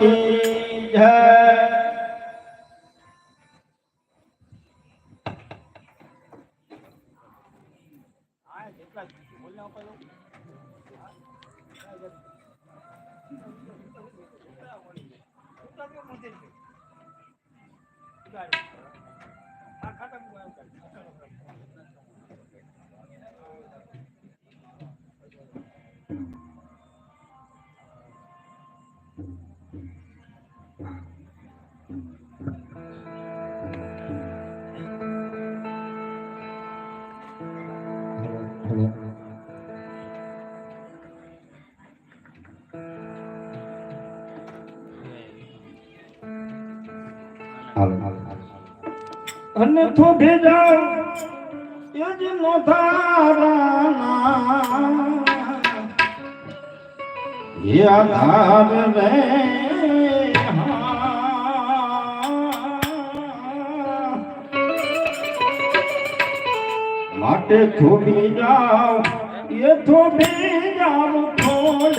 की जय અને તો ભેજા એ જ નોધારાના. એ રે માટે થોડી જાઓ, એ થોડી જાઓ થોડ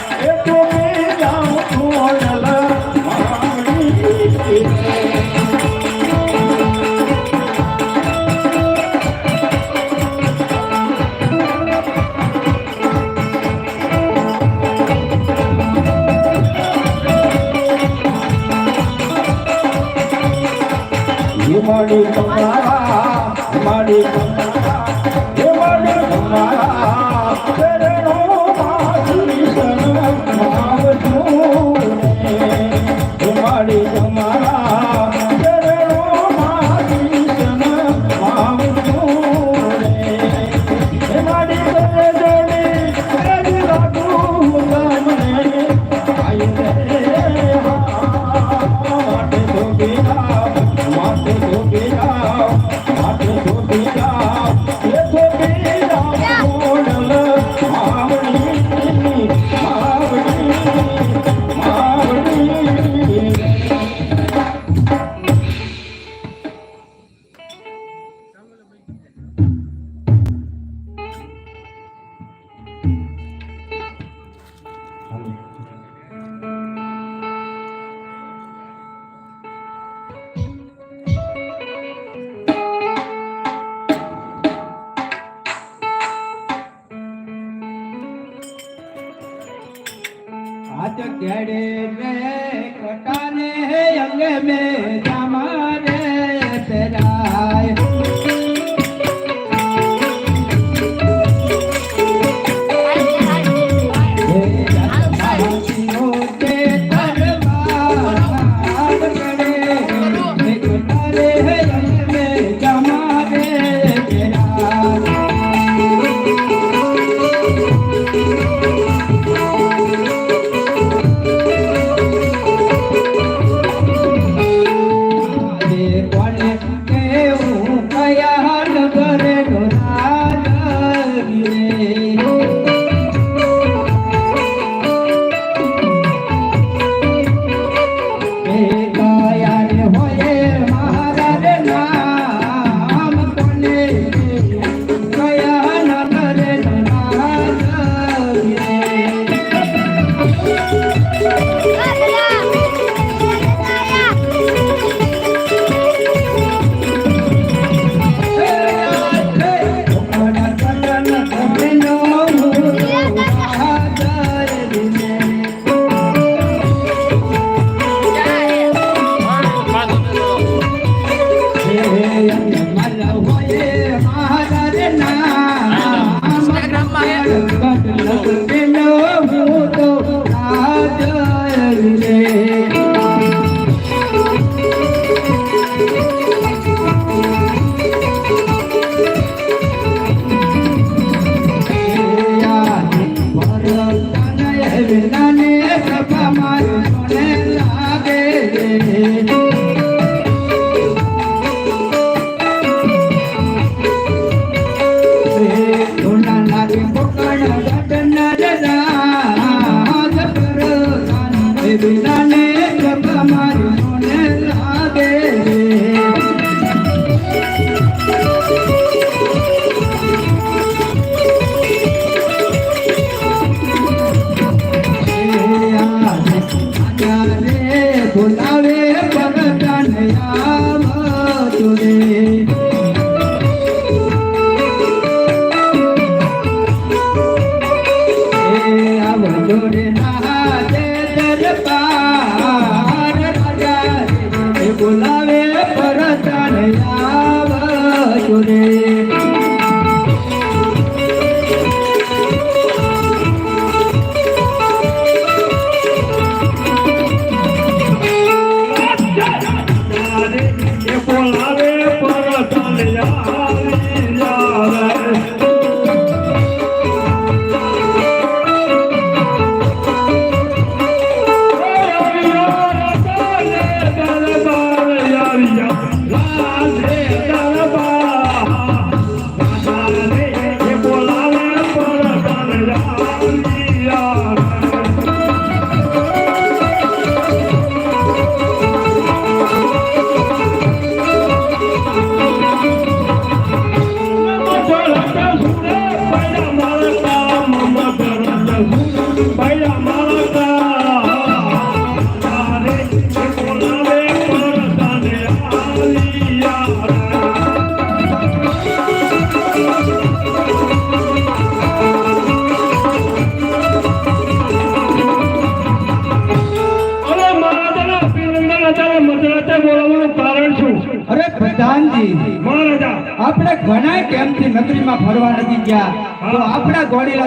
મારી જમા अटकड़े में कटाने अंग में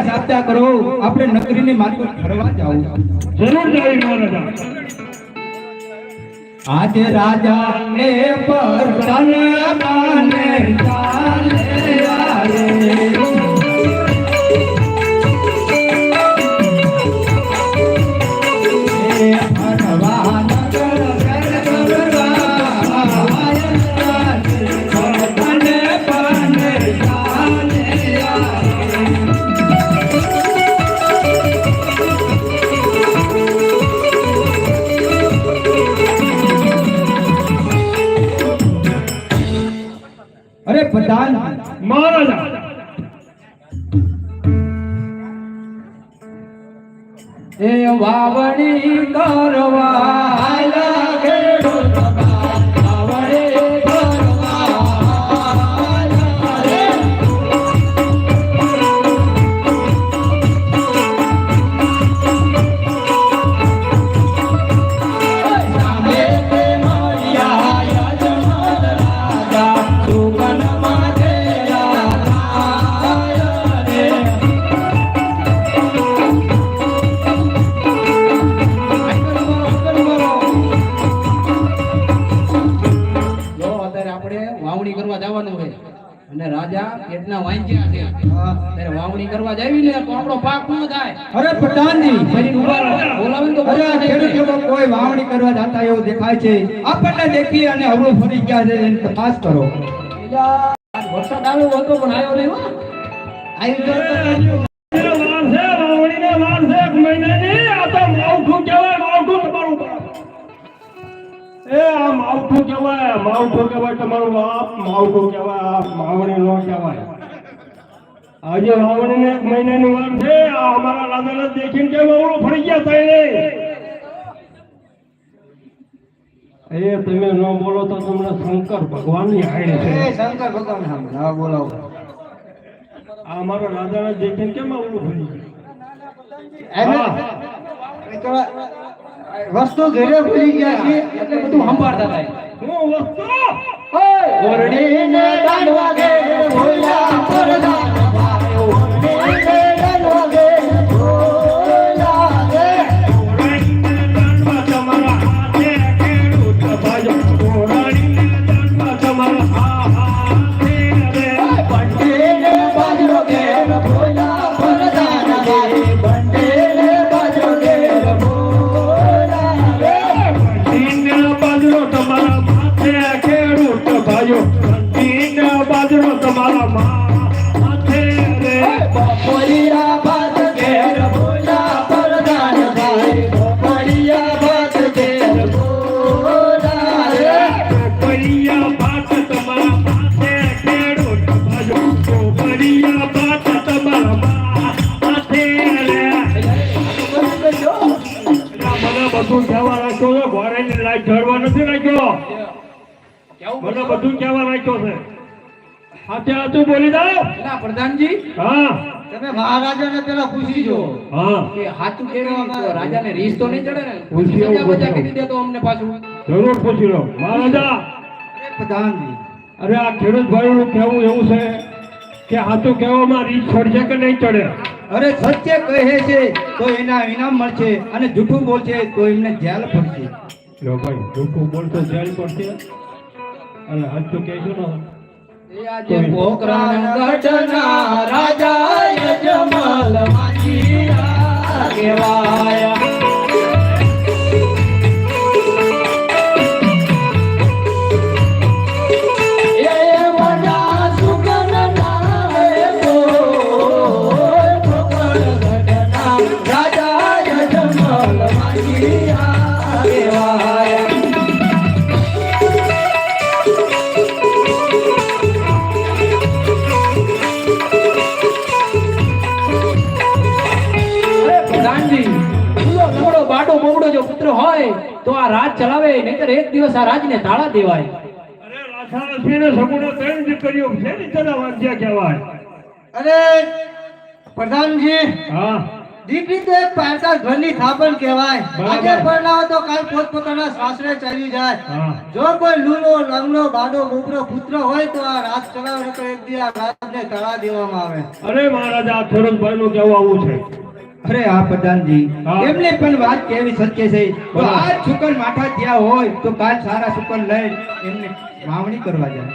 આપણા ગોળીલા કરો. આપણે નગરીની માર્ગે ફરવા જાવું જરૂર જાવી આજે રાજા ને પર ચાલે. અરે દેખાય છે. આપણને દેખી અને હવે ફરી ગયા છે એની તપાસ કરો. વરસાદ આવ્યો હતો પણ આવ્યો નહીં આજે વાવણી એક મહિનાની વાર છે આ અમારા રાજાને દેખીને કે વાવણું ફરી ગયા થાય એ તમે ન બોલો તો તમને શંકર ભગવાનની હાડી છે. શંકર ભગવાન હા બોલાવો આ અમારા રાજાના દેખીને કેમ આવડું હા. વસ્તુ ઘરે ભૂલી ગયા છે એટલે બધું સંભાળતા થાય. હું વસ્તુ? ઓરડીને ગાંડવા ગે ભોલા પરદાન ભાઈ ઓરડીને હાથે હાથું બોલી દો. ના પ્રધાનજી હા. તમે મહારાજાને પેલા પૂછી જો. હા. કે હાથું કેવી રાજાને રીસ તો નહીં ચડે ને? પૂછી આવું, સજા કીધી દે. તો અમને પાછું. જરૂર પૂછી લો. મહારાજા. પ્રધાનજી. અરે આ ખેડૂત ભાઈનું કહેવું એવું છે કે હાથું કેવામાં રીત ચડશે કે નહીં ચડે? અરે સત્ય કહે છે તો એના ઇનામ મળશે અને જૂઠું બોલશે તો એમને જેલ પડશે. લો ભાઈ જૂઠું બોલશે જેલ પડશે? અને હાથું કહેજો ને. રાજા યજમાલ માજીરા કહેવાયા. તો આ રાજ ચલાવે નહીતર એક દિવસ આ રાજને તાળા દેવાય. અરે લક્ષ્મીને સગુણે ત્રણ દીકરીઓ છે ને તેના વાંચ્યા કહેવાય. અરે પ્રધાનજી હા. દીકરી તો એક પારકા ઘરની થાપણ કહેવાય. આજે પરણાવો તો કાલ પોતપોતાના સાસરે ચાલી જાય. જો કોઈ લૂલો લંગડો બાડો બોબડો પુત્ર હોય તો આ રાજ ચલાવે તો એક દી આ તળા દેવામાં આવે. અરે મહારાજા આ ખેડૂતભાઈ નું આવું છે. અરે આ પ્રધાનજી એમને પણ વાત કેવી સત્ય છે? તો આ શુકર માથા ત્યાં હોય તો કાલ સારા શુકર લઈ એમને વાવણી કરવા જાય.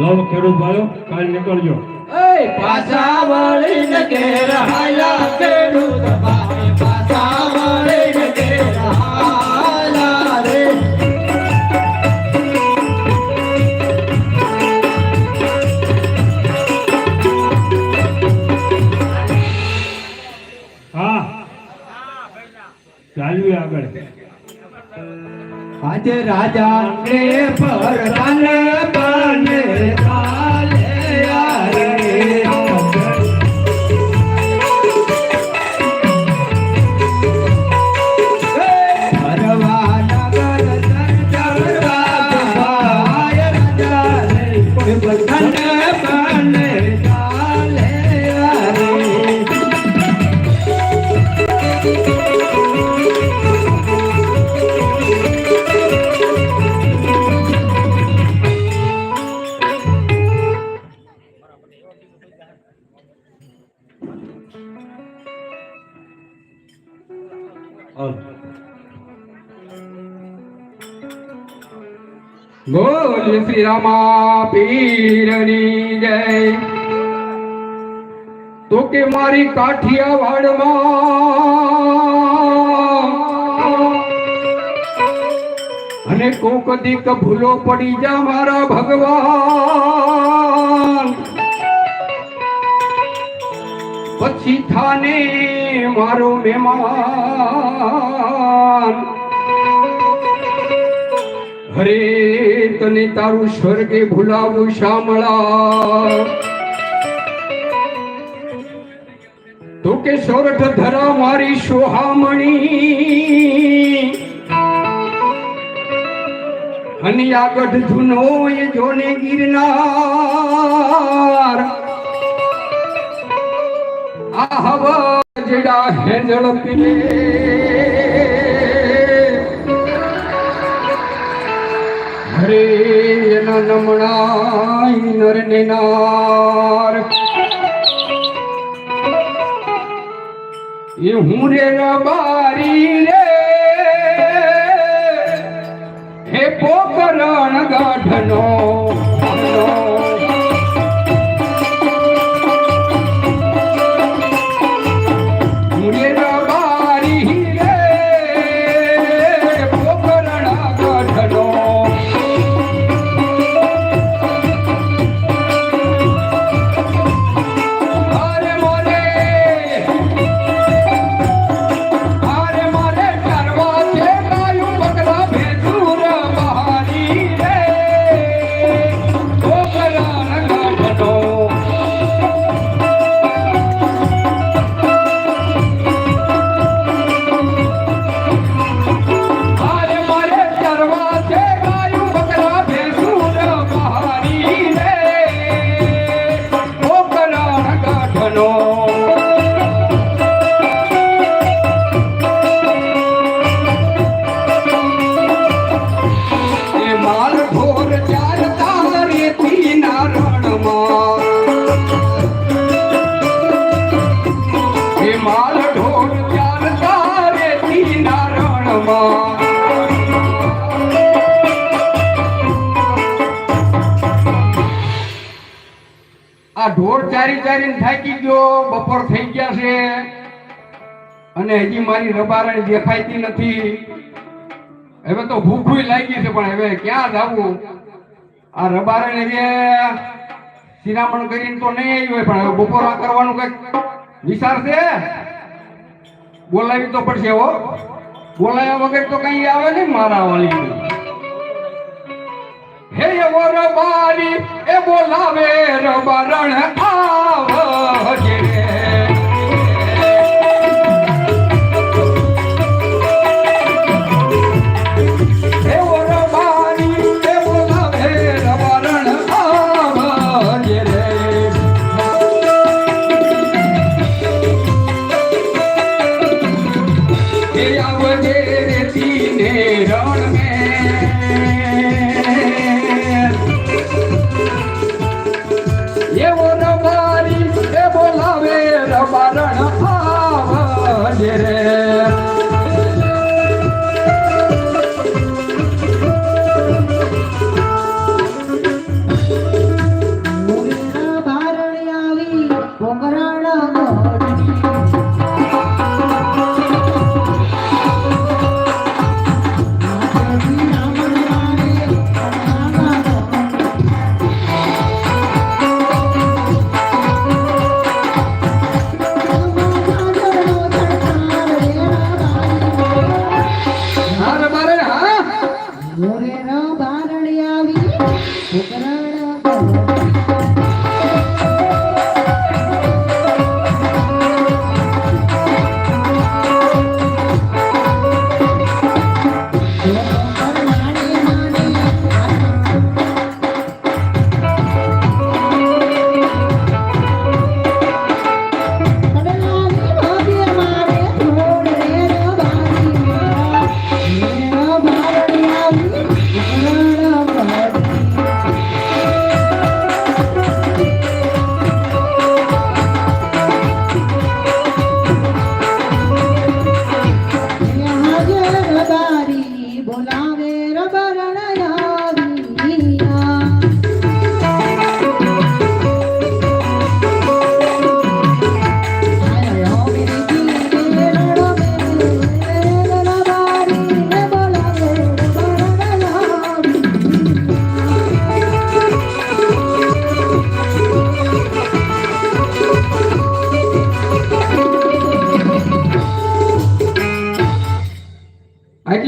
લવ ખેડૂત ભાઈઓ કાલ નીકળજો. એ પાછા વળીને કે રહાયા ખેડૂત ભાઈ પાછા વળીને કે હાલ્યા. આજે રાજા ને પરદાન બને કાલે યારે શ્રી રામા પીરની જય. તો કે મારી કાઠિયાવાડમાં અને કોક દીક ભૂલો પડી જા મારા ભગવાન. પછી થાને મારો મહેમાન. હરે તને તારું સ્વર્ગે ભૂલાવું શામળા. તો કે સોરઠ ધરા મારી સોહામણી. અને આગળ જૂનો એ જોને ગિરનાર. આ હવા જેડા હેંજળ પીલે હરે એના નમણાય નર ને નાર એ હું રે બારી રે. હે પોકરણ ગાઢનો મારી રબારણ દેખાતી નથી. હવે તો ભૂખું લાગી છે, પણ હવે ક્યાં જવું? આ રબારણ હવે શિરામણ કરીને તો નહીં આવી હોય, પણ હવે બપોરા કરવાનું કંઈક વિચાર છે? બોલાવી તો પડશે હો. બોલાયા વગર તો કઈ આવે નહીં મારા વાલી હે એવો રબારી એ બોલાવે રબારણ આવજે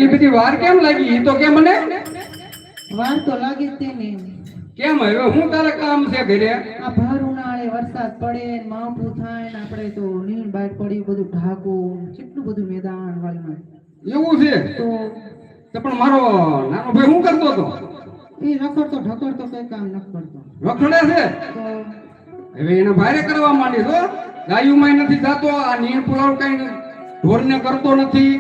વાર કેમ લાગી? તો કે મને? વાર તો લાગે તે ને. કેમ હવે? હું તારે કામ છે ઘરે? આ ભાર ઉનાળે વરસાદ પડે ને માવઠું થાય ને આપણે તો નીણ બહાર પડી બધું ઢાકું કેટલું બધું મેદાન વાલમાં. એવું છે? તો પણ મારો નાનો ભાઈ શું કરતો હતો? એ રખડતો ઢકડતો કઈ કામ ન કરતો. રખડે છે? હવે એને ભારે કરવા માંડી તો ગાયુમાં નથી જાતો આ નીણ પુલાવ કઈ ઢોરને કરતો નથી.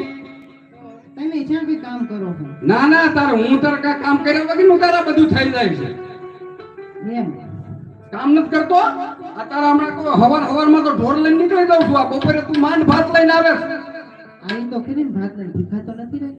તમે જ્યાં બી કામ કરો છો. ના ના તાર હું તારે કા કામ કર્યા વગરનું તારા બધું થઈ જાય છે. એમ. કામ નથી કરતો? આ તારા હમણાં કહો હવારમાં તો ઢોર લઈને નીકળી જાઉં છું. આ બપોરે તું માંડ ભાત લઈને આવે છે. આ તો કરીને ભાત લઈને ભીખા તો નથી રહી